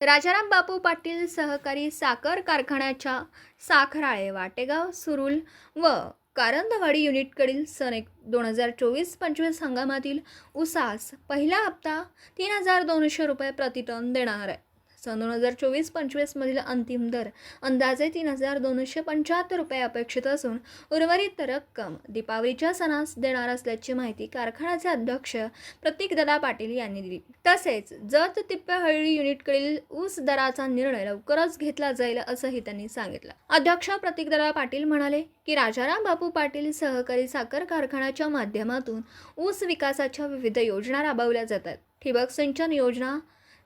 राजाराम बापू पाटील सहकारी साखर कारखान्याच्या साखराळे वाटेगाव सुरुल व कारंदवाडी युनिटकडील सन एक दोन हजार चोवीस पंचवीस हंगामातील उसास पहिला हप्ता तीन हजार दोनशे रुपये प्रतिटन देणार आहे. सन दोन हजार चोवीस पंचवीसमधील अंतिम दर अंदाजे तीन हजार दोनशे पंच्याहत्तर रुपये अपेक्षित असून उर्वरित रक्कम दीपावलीच्या सणास देणार असल्याची माहिती कारखान्याचे अध्यक्ष प्रतीकदादा पाटील यांनी दिली. तसेच जत तिप्पेहळ्ळी युनिटकडील ऊस दराचा निर्णय लवकरच घेतला जाईल असंही त्यांनी सांगितलं. अध्यक्ष प्रतीक प्रतीकदादा पाटील म्हणाले की राजाराम बापू पाटील सहकारी साखर कारखान्याच्या माध्यमातून ऊस विकासाच्या विविध योजना राबवल्या जातात. ठिबक सिंचन योजना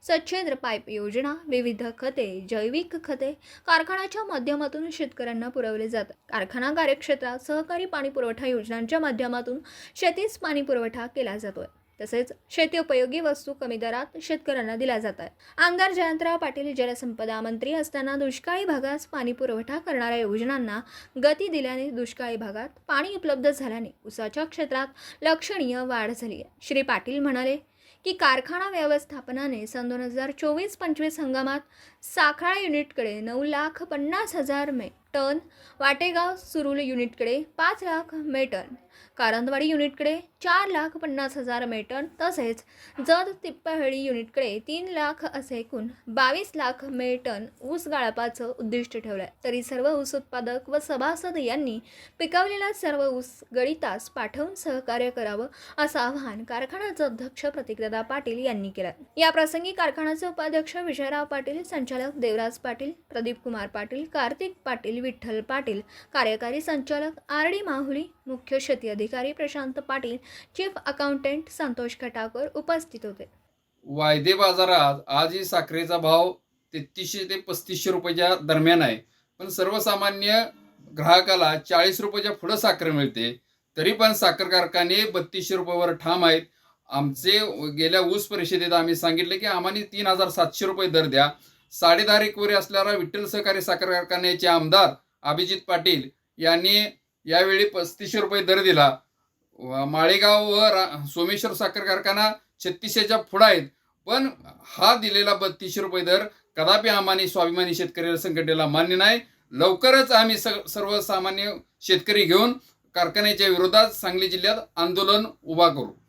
सच्छेद्र पाईप योजना विविध खते जैविक खते कारखान्याच्या माध्यमातून शेतकऱ्यांना पुरवले जातात. कारखाना कार्यक्षेत्रात सहकारी पाणी पुरवठा योजनांच्या माध्यमातून शेतीस पाणी पुरवठा केला जातोय. तसेच शेती उपयोगी वस्तू कमी दरात शेतकऱ्यांना दिल्या जात आहेत आमदार जयंतराव पाटील जलसंपदा मंत्री असताना दुष्काळी भागास पाणी पुरवठा करणाऱ्या योजनांना गती दिल्याने दुष्काळी भागात पाणी उपलब्ध झाल्याने उसाच्या क्षेत्रात लक्षणीय वाढ झाली आहे श्री पाटील म्हणाले की कारखाना व्यवस्थापनाने सन दोन हजार चोवीस पंचवीस हंगामात साखळा युनिटकडे नऊ लाख पन्नास हजार मे टन वाटेगाव सुरुल युनिटकडे पाच लाख मेटन कारंदवाडी युनिटकडे चार लाख पन्नास हजार मेटन तसेच जत तिप्पहळी युनिटकडे तीन लाख असे एकूण बावीस लाख मेटन ऊस गाळपाचं उद्दिष्ट ठेवलं आहे तरी सर्व ऊस उत्पादक व सभासद यांनी पिकवलेला सर्व ऊस गळीतास पाठवून सहकार्य करावं असं आवाहन कारखान्याचे अध्यक्ष प्रतीकदादा पाटील यांनी केलं. या प्रसंगी कारखान्याचे उपाध्यक्ष विजयराव पाटील संचालक देवराज पाटील प्रदीप कुमार पाटील कार्तिक पाटील विठ्ठल पाटील कार्यकारी संचालक आर डी माहुली मुख्य शेती अधिकारी प्रशांत पाटील चीफ अकाउंटंट संतोष खटाकर उपस्थित होते. वायदे बाजारात आजही साखरेचा भाव तेहतीसशे ते पस्तीसशे रुपयाच्या दरम्यान आहे. पण सर्वसामान्य ग्राहकाला चाळीस रुपयाच्या पुढं साखर मिळते. तरी पण साखर कारखाने बत्तीसशे रुपयावर ठाम आहेत. आमचे गेल्या ऊस परिषदेत आम्ही सांगितले की आम्हाला तीन हजार सातशे रुपये दर द्या. साडेदहा वरी असणारा विठ्ठल सहकारी साखर कारखान्याचे आमदार अभिजित पाटील यांनी यावेळी पस्तीसशे रुपये दर दिला. माळेगाव व रा- सोमेश्वर साखर कारखाना छत्तीसशेच्या पुढं आहेत. पण हा दिलेला बत्तीसशे रुपये दर कदापि आम्हाने स्वाभिमानी शेतकरी संघटनेला मान्य नाही. लवकरच आम्ही स सर्वसामान्य शेतकरी घेऊन कारखान्याच्या विरोधात सांगली जिल्ह्यात आंदोलन उभा करू.